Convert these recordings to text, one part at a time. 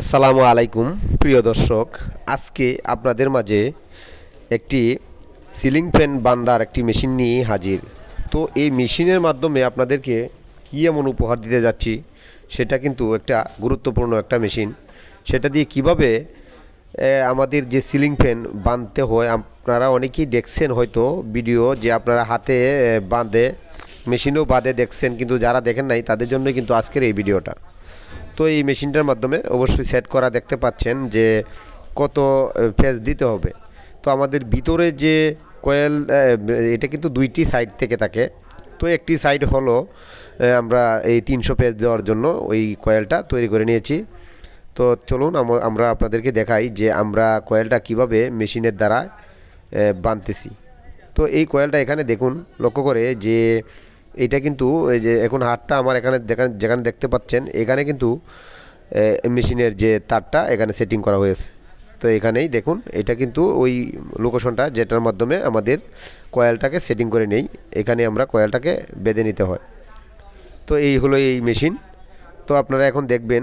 আসসালামু আলাইকুম, প্রিয় দর্শক। আজকে আপনাদের মাঝে একটি সিলিং ফ্যান বান্দার একটি মেশিন নিয়ে হাজির। তো এই মেশিনের মাধ্যমে আপনাদেরকে কী এমন উপহার দিতে যাচ্ছি, সেটা কিন্তু একটা গুরুত্বপূর্ণ একটা মেশিন। সেটা দিয়ে কীভাবে আমাদের যে সিলিং ফ্যান বাঁধতে হয়, আপনারা অনেকেই দেখছেন হয়তো ভিডিও যে আপনারা হাতে বাঁধে, মেশিনেও বাঁধে দেখছেন, কিন্তু যারা দেখেন নাই, তাদের জন্য কিন্তু আজকের এই ভিডিওটা। তো এই মেশিনটার মাধ্যমে অবশ্যই সেট করা দেখতে পাচ্ছেন যে কত ফেজ দিতে হবে। তো আমাদের ভিতরে যে কয়েল এটা কিন্তু দুইটি সাইড থেকে থাকে। তো একটি সাইড হলো আমরা এই তিনশো পেজ দেওয়ার জন্য ওই কয়েলটা তৈরি করে নিয়েছি। তো চলুন আমরা আপনাদেরকে দেখাই যে আমরা কয়েলটা কীভাবে মেশিনের দ্বারা বাঁধতেছি তো এই কয়েলটা এখানে দেখুন, লক্ষ্য করে যে এটা কিন্তু এই যে এখন হাটটা আমার এখানে যেখানে দেখতে পাচ্ছেন, এখানে কিন্তু মেশিনের যে তারটা এখানে সেটিং করা হয়েছে। তো এখানেই দেখুন, এটা কিন্তু ওই লোকেশনটা যেটার মাধ্যমে আমাদের কয়েলটাকে সেটিং করে নেই, এখানে আমরা কয়েলটাকে বেঁধে নিতে হয়। তো এই হলো এই মেশিন তো আপনারা এখন দেখবেন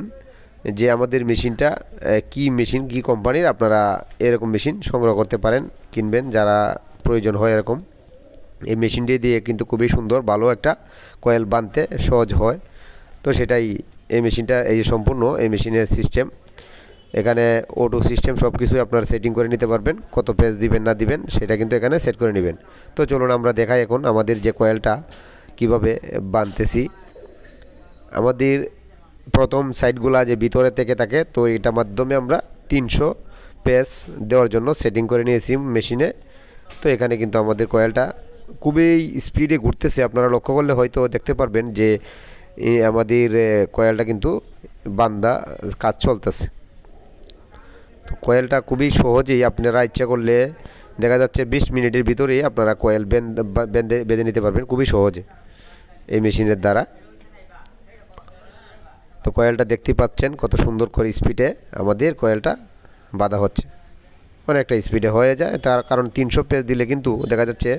যে আমাদের মেশিনটা কি মেশিন কি কোম্পানির আপনারা এরকম মেশিন সংগ্রহ করতে পারেন, কিনবেন, যারা প্রয়োজন হয় এরকম। এই মেশিনটি দিয়ে কিন্তু খুবই সুন্দর, ভালো একটা কয়েল বাঁধতে সহজ হয়। তো সেটাই এই মেশিনটা এই সম্পূর্ণ এই মেশিনের সিস্টেম এখানে অটো সিস্টেম সব কিছুই আপনার সেটিং করে নিতে পারবেন, কত পেজ দিবেন, না দিবেন, সেটা কিন্তু এখানে সেট করে নেবেন। তো চলুন আমরা দেখাই এখন আমাদের যে কয়েলটা কীভাবে বাঁধতেছি আমাদের প্রথম সাইডগুলা যে ভিতরে থেকে থাকে, তো এটার মাধ্যমে আমরা তিনশো পেজ দেওয়ার জন্য সেটিং করে নিয়েছি মেশিনে তো এখানে কিন্তু আমাদের কয়েলটা খুবই স্পিডে ঘুরতেছে। আপনারা লক্ষ্য করলে হয়তো দেখতে পারবেন যে আমাদের কয়েলটা কিন্তু বান্দা কাজ চলতেছে। তো কয়েলটা খুবই সহজেই আপনারা ইচ্ছা করলে দেখা যাচ্ছে বিশ মিনিটের ভিতরেই আপনারা কয়েল বেঁধে বেঁধে নিতে পারবেন খুবই সহজে এই মেশিনের দ্বারা। তো কয়েলটা দেখতে পাচ্ছেন কত সুন্দর করে স্পিডে আমাদের কয়েলটা বাঁধা হচ্ছে। অনেকটা স্পিডে হয়ে যায়, তার কারণ তিনশো পেজ দিলে কিন্তু দেখা যাচ্ছে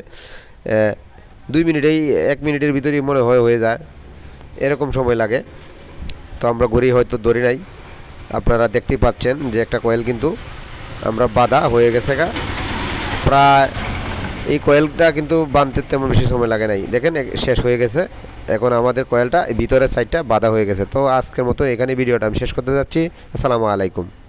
দুই মিনিটেই, এক মিনিটের ভিতরেই মনে হয় হয়ে যায়। এরকম সময় লাগে। তো আমরা ঘড়ি হয়তো ধরি নাই। আপনারা দেখতেই পাচ্ছেন যে একটা কয়েল কিন্তু আমরা বাধা হয়ে গেছে গা। প্রায় এই কয়েলটা কিন্তু বাঁধতে তেমন বেশি সময় লাগে নাই। দেখেন শেষ হয়ে গেছে। এখন আমাদের কয়েলটা ভিতরের সাইডটা বাধা হয়ে গেছে। তো আজকের মতো এখানে ভিডিওটা আমি শেষ করতে যাচ্ছি। আসসালামু আলাইকুম।